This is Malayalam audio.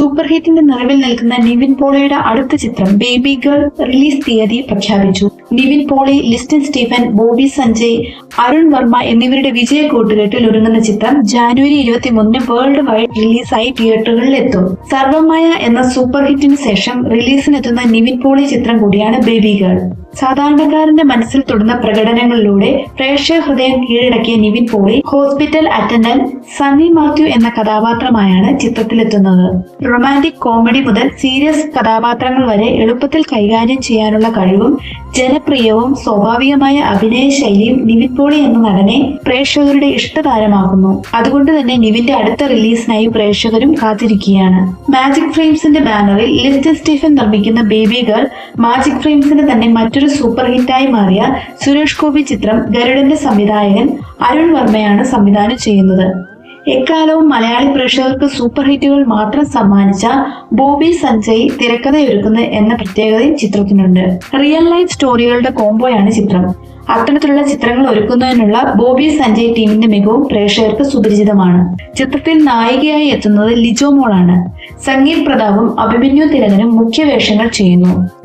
സൂപ്പർ ഹിറ്റിന്റെ നിറവിൽ നിൽക്കുന്ന നിവിൻ പോളിയുടെ അടുത്ത ചിത്രം ബേബി ഗേൾ റിലീസ് തീയതി പ്രഖ്യാപിച്ചു. നിവിൻ പോളി ലിസ്റ്റൻ സ്റ്റീഫൻ ബോബി സഞ്ജയ് അരുൺ വർമ്മ എന്നിവരുടെ വിജയ കൂട്ടുകെട്ടിൽ ഒരുങ്ങുന്ന ചിത്രം ജാനുവരി ഇരുപത്തി മൂന്നിന് വേൾഡ് വൈഡ് റിലീസായി തിയേറ്ററുകളിൽ എത്തും. സർവമായ എന്ന സൂപ്പർ ഹിറ്റിന് ശേഷം റിലീസിനെത്തുന്ന നിവിൻ പോളി ചിത്രം കൂടിയാണ് ബേബി ഗേൾ. സാധാരണക്കാരന്റെ മനസ്സിൽ തൊടുന്ന പ്രകടനങ്ങളിലൂടെ പ്രേക്ഷക ഹൃദയം കീഴടക്കിയ നിവിൻ പോളി ഹോസ്പിറ്റൽ അറ്റൻഡന്റ് സണ്ണി മാത്യു എന്ന കഥാപാത്രമായാണ് ചിത്രത്തിലെത്തുന്നത്. റൊമാന്റിക് കോമഡി മുതൽ സീരിയസ് കഥാപാത്രങ്ങൾ വരെ എളുപ്പത്തിൽ കൈകാര്യം ചെയ്യാനുള്ള കഴിവും ജനപ്രിയവും സ്വാഭാവികമായ അഭിനയ ശൈലിയും നിവിൻ പോളി എന്ന നടനെ പ്രേക്ഷകരുടെ ഇഷ്ടതാരമാകുന്നു അതുകൊണ്ട് തന്നെ നിവിന്റെ അടുത്ത റിലീസിനായി പ്രേക്ഷകരും കാത്തിരിക്കുകയാണ്. മാജിക് ഫ്രെയിംസിന്റെ ബാനറിൽ ലിസ്റ്റർ സ്റ്റീഫൻ നിർമ്മിക്കുന്ന ബേബി ഗേൾ മാജിക് ഫ്രെയിംസിന്റെ തന്നെ മറ്റൊരു സൂപ്പർ ഹിറ്റായി മാറിയ സുരേഷ് ഗോപി ചിത്രം ഗരുഡന്റെ സംവിധായകൻ അരുൺ വർമ്മയാണ് സംവിധാനം ചെയ്യുന്നത്. എക്കാലവും മലയാളി പ്രേക്ഷകർക്ക് സൂപ്പർ ഹിറ്റുകൾ മാത്രം സമ്മാനിച്ച ബോബി സഞ്ജയ് തിരക്കഥയൊരുക്കുന്നത് എന്ന പ്രത്യേകതയും ചിത്രത്തിനുണ്ട്. റിയൽ ലൈഫ് സ്റ്റോറികളുടെ കോംബോയാണ് ചിത്രം. അത്തരത്തിലുള്ള ചിത്രങ്ങൾ ഒരുക്കുന്നതിനുള്ള ബോബി സഞ്ജയ് ടീമിന്റെ മികവും പ്രേക്ഷകർക്ക് സുപരിചിതമാണ്. ചിത്രത്തിൽ നായികയായി എത്തുന്നത് ലിജോ മോളാണ്. സംഗീത് പ്രതാപും അഭിമന്യു തിലകനും മുഖ്യ വേഷങ്ങൾ ചെയ്യുന്നു.